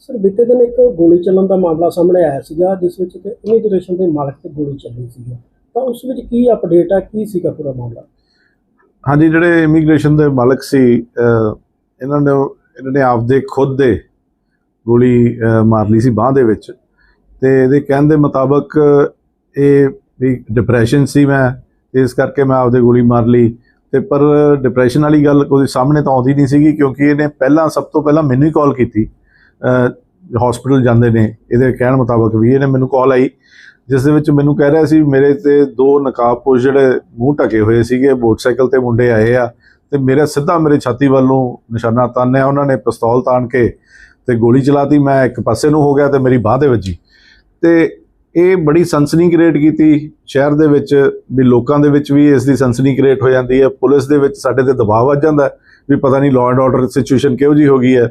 Sir, ਬੀਤੇ ਦਿਨ ਇੱਕ ਗੋਲੀ ਚੱਲਣ ਦਾ ਮਾਮਲਾ ਸਾਹਮਣੇ ਆਇਆ ਸੀਗਾ, ਜਿਸ ਵਿੱਚ ਕਿ ਇਮੀਗ੍ਰੇਸ਼ਨ ਦੇ ਮਾਲਕ ਤੇ ਗੋਲੀ ਚੱਲੀ ਸੀ ਤਾਂ ਉਸ ਵਿੱਚ ਕੀ ਅਪਡੇਟ ਆ, ਕੀ ਸੀਗਾ ਪੂਰਾ ਮਾਮਲਾ? ਹਾਂਜੀ, ਜਿਹੜੇ ਇਮੀਗ੍ਰੇਸ਼ਨ ਦੇ ਮਾਲਕ ਸੀ ਇਹਨਾਂ ਨੇ ਇਹਨਾਂ ਨੇ ਆਪਦੇ ਖੁਦ ਦੇ ਗੋਲੀ ਮਾਰ ਲਈ ਸੀ ਬਾਹ ਦੇ ਵਿੱਚ। ਤੇ ਇਹਦੇ ਕਹਿਣ ਦੇ ਮੁਤਾਬਕ ਇਹ ਵੀ ਡਿਪਰੈਸ਼ਨ ਸੀ ਮੈਂ ਇਸ ਕਰਕੇ ਮੈਂ ਆਪਦੇ ਗੋਲੀ ਮਾਰ ਲਈ। ਤੇ ਪਰ ਡਿਪਰੈਸ਼ਨ ਵਾਲੀ ਗੱਲ ਕੋਈ ਸਾਹਮਣੇ ਤਾਂ ਆਉਂਦੀ ਨਹੀਂ ਸੀਗੀ, ਕਿਉਂਕਿ ਇਹਨੇ ਪਹਿਲਾਂ, ਸਭ ਤੋਂ ਪਹਿਲਾਂ ਮੈਨੂੰ ਹੀ ਕਾਲ ਕੀਤੀ। ਹਸਪੀਟਲ ਜਾਂਦੇ ਨੇ, ਇਹਦੇ ਕਹਿਣ ਮੁਤਾਬਕ ਵੀ ਇਹਨੇ ਮੈਨੂੰ ਕਾਲ ਆਈ, ਜਿਸ ਦੇ ਵਿੱਚ ਮੈਨੂੰ ਕਹਿ ਰਿਹਾ ਸੀ, ਮੇਰੇ ਤੇ ਦੋ ਨਕਾਬਪੋਸ਼ ਜਿਹੜੇ ਮੂੰਹ ਢਕੇ ਹੋਏ ਸੀਗੇ, ਮੋਟਰਸਾਈਕਲ ਤੇ ਮੁੰਡੇ ਆਏ ਆ, ਤੇ ਮੇਰਾ ਸਿੱਧਾ ਮੇਰੇ ਛਾਤੀ ਵੱਲ ਨੂੰ ਨਿਸ਼ਾਨਾ ਤਾਨਿਆ ਉਹਨਾਂ ਨੇ ਪਿਸਤੌਲ ਤਾਣ ਕੇ ਤੇ ਗੋਲੀ ਚਲਾਤੀ, ਮੈਂ ਇੱਕ ਪਾਸੇ ਨੂੰ ਹੋ ਗਿਆ ਤੇ ਮੇਰੀ ਬਾਹ 'ਤੇ ਵੱਜੀ। ਤੇ ਇਹ ਬੜੀ ਸਨਸਨੀ ਕ੍ਰੀਏਟ ਕੀਤੀ, ਸ਼ਹਿਰ ਦੇ ਵਿੱਚ ਵੀ ਲੋਕਾਂ ਦੇ ਵਿੱਚ ਵੀ ਇਸ ਦੀ ਸਨਸਨੀ ਕ੍ਰੀਏਟ ਹੋ ਜਾਂਦੀ ਹੈ, ਪੁਲਿਸ ਦੇ ਵਿੱਚ ਸਾਡੇ ਤੇ ਦਬਾਅ ਵੱਜ ਜਾਂਦਾ ਵੀ ਪਤਾ ਨਹੀਂ ਲਾਅ ਐਂਡ ਆਰਡਰ ਸਿਚੁਏਸ਼ਨ ਕਿਹੋ ਜੀ ਹੋ ਗਈ ਹੈ।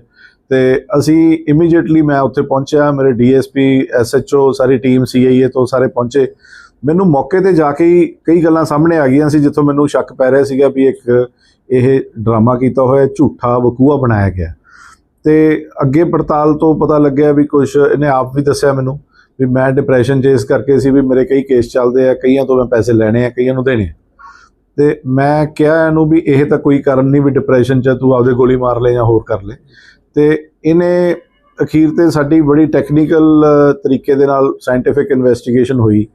ਤੇ ਅਸੀਂ ਇਮੀਡੀਏਟਲੀ ਮੈਂ ਉੱਥੇ ਪਹੁੰਚਿਆ, ਮੇਰੇ ਡੀਐਸਪੀ, ਐਸਐਚਓ, ਸਾਰੀ ਟੀਮ ਸੀਆਈਏ ਤੋਂ ਸਾਰੇ ਪਹੁੰਚੇ। ਮੈਨੂੰ ਮੌਕੇ ਤੇ ਜਾ ਕੇ ਹੀ ਕਈ ਗੱਲਾਂ ਸਾਹਮਣੇ ਆ ਗਈਆਂ ਸੀ, ਜਿੱਥੋਂ ਮੈਨੂੰ ਸ਼ੱਕ ਪੈ ਰਿਹਾ ਸੀਗਾ ਵੀ ਇੱਕ ਇਹ ਡਰਾਮਾ ਕੀਤਾ ਹੋਇਆ, ਝੂਠਾ ਵਕੂਆ ਬਣਾਇਆ ਗਿਆ। ਤੇ ਅੱਗੇ ਪੜਤਾਲ ਤੋਂ ਪਤਾ ਲੱਗਿਆ ਵੀ ਕੁਝ ਇਹਨੇ ਆਪ ਵੀ ਦੱਸਿਆ ਮੈਨੂੰ ਵੀ ਮੈਂ ਡਿਪਰੈਸ਼ਨ 'ਚ ਇਸ ਕਰਕੇ ਸੀ ਵੀ ਮੇਰੇ ਕਈ ਕੇਸ ਚੱਲਦੇ ਆ, ਕਈਆਂ ਤੋਂ ਮੈਂ ਪੈਸੇ ਲੈਣੇ ਆ, ਕਈਆਂ ਨੂੰ ਦੇਣੇ ਆ। ਤੇ ਮੈਂ ਕਿਹਾ ਇਹਨੂੰ ਵੀ ਇਹ ਤਾਂ ਕੋਈ ਕਾਰਨ ਨਹੀਂ ਵੀ ਡਿਪਰੈਸ਼ਨ 'ਚ ਤੂੰ ਆਪਦੇ ਗੋਲੀ ਮਾਰ ਲੈ ਜਾਂ ਹੋਰ ਕਰ ਲੈ। ਤੇ ਇਹਨੇ ਅਖੀਰ ਤੇ ਸਾਡੀ ਬੜੀ ਟੈਕਨੀਕਲ ਤਰੀਕੇ ਦੇ ਨਾਲ ਸਾਇੰਟੀਫਿਕ ਇਨਵੈਸਟੀਗੇਸ਼ਨ ਹੋਈ,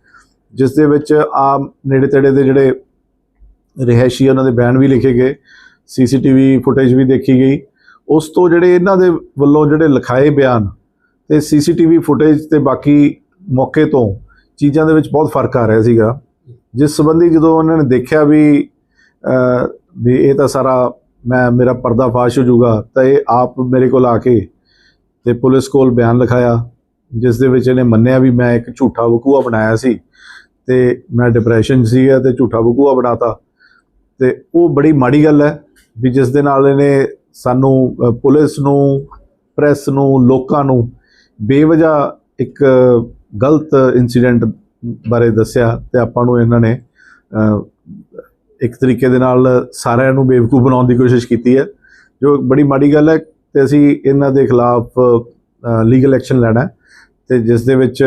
ਜਿਸ ਦੇ ਵਿੱਚ ਆ ਨੇੜੇ ਤੇੜੇ ਦੇ ਜਿਹੜੇ ਰਿਹਾਇਸ਼ੀ ਉਹਨਾਂ ਦੇ ਬਿਆਨ ਵੀ ਲਿਖੇ ਗਏ ਸੀਸੀਟੀਵੀ ਫੁਟੇਜ ਵੀ ਦੇਖੀ ਗਈ। ਉਸ ਤੋਂ ਜਿਹੜੇ ਇਹਨਾਂ ਦੇ ਵੱਲੋਂ ਜਿਹੜੇ ਲਿਖਾਏ ਬਿਆਨ ਤੇ ਸੀਸੀਟੀਵੀ ਫੁਟੇਜ ਤੇ ਬਾਕੀ ਮੌਕੇ ਤੋਂ ਚੀਜ਼ਾਂ ਦੇ ਵਿੱਚ ਬਹੁਤ ਫ਼ਰਕ ਆ ਰਿਹਾ ਸੀਗਾ। ਜਿਸ ਸੰਬੰਧੀ ਜਦੋਂ ਉਹਨਾਂ ਨੇ ਦੇਖਿਆ ਵੀ ਵੀ ਇਹ ਤਾਂ ਸਾਰਾ ਮੈਂ, ਮੇਰਾ ਪਰਦਾਫਾਸ਼ ਹੋ ਜਾਊਗਾ। ਤਾਂ ਇਹ ਆਪ ਮੇਰੇ ਕੋਲ ਆ ਕੇ ਤੇ ਪੁਲਿਸ ਕੋਲ ਬਿਆਨ ਲਿਖਾਇਆ, ਜਿਸ ਦੇ ਵਿੱਚ ਇਹਨੇ ਮੰਨਿਆ ਵੀ ਮੈਂ ਇੱਕ ਝੂਠਾ ਵਕੂਆ ਬਣਾਇਆ ਸੀ ਤੇ ਮੈਂ ਡਿਪਰੈਸ਼ਨ ਸੀਗਾ ਤੇ ਝੂਠਾ ਵਕੂਆ ਬਣਾਤਾ। ਤੇ ਉਹ ਬੜੀ ਮਾੜੀ ਗੱਲ ਹੈ ਵੀ ਜਿਸ ਦੇ ਨਾਲ ਇਹਨੇ ਸਾਨੂੰ ਪੁਲਿਸ ਨੂੰ, ਪ੍ਰੈਸ ਨੂੰ, ਲੋਕਾਂ ਨੂੰ ਬੇਵਜ੍ਹਾ ਇੱਕ ਗਲਤ ਇਨਸੀਡੈਂਟ ਬਾਰੇ ਦੱਸਿਆ ਤੇ ਆਪਾਂ ਨੂੰ ਇਹਨਾਂ ਨੇ ਇੱਕ ਤਰੀਕੇ ਦੇ ਨਾਲ ਸਾਰਿਆਂ ਨੂੰ ਬੇਵਕੂਫ ਬਣਾਉਣ ਦੀ ਕੋਸ਼ਿਸ਼ ਕੀਤੀ ਹੈ। ਜੋ ਬੜੀ ਮਾੜੀ ਗੱਲ ਹੈ ਤੇ ਅਸੀਂ ਇਹਨਾਂ ਦੇ ਖਿਲਾਫ ਲੀਗਲ ਐਕਸ਼ਨ ਲੈਣਾ ਹੈ ਤੇ ਜਿਸ ਦੇ ਵਿੱਚ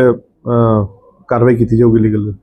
ਕਾਰਵਾਈ ਕੀਤੀ ਜਾਊਗੀ ਲੀਗਲ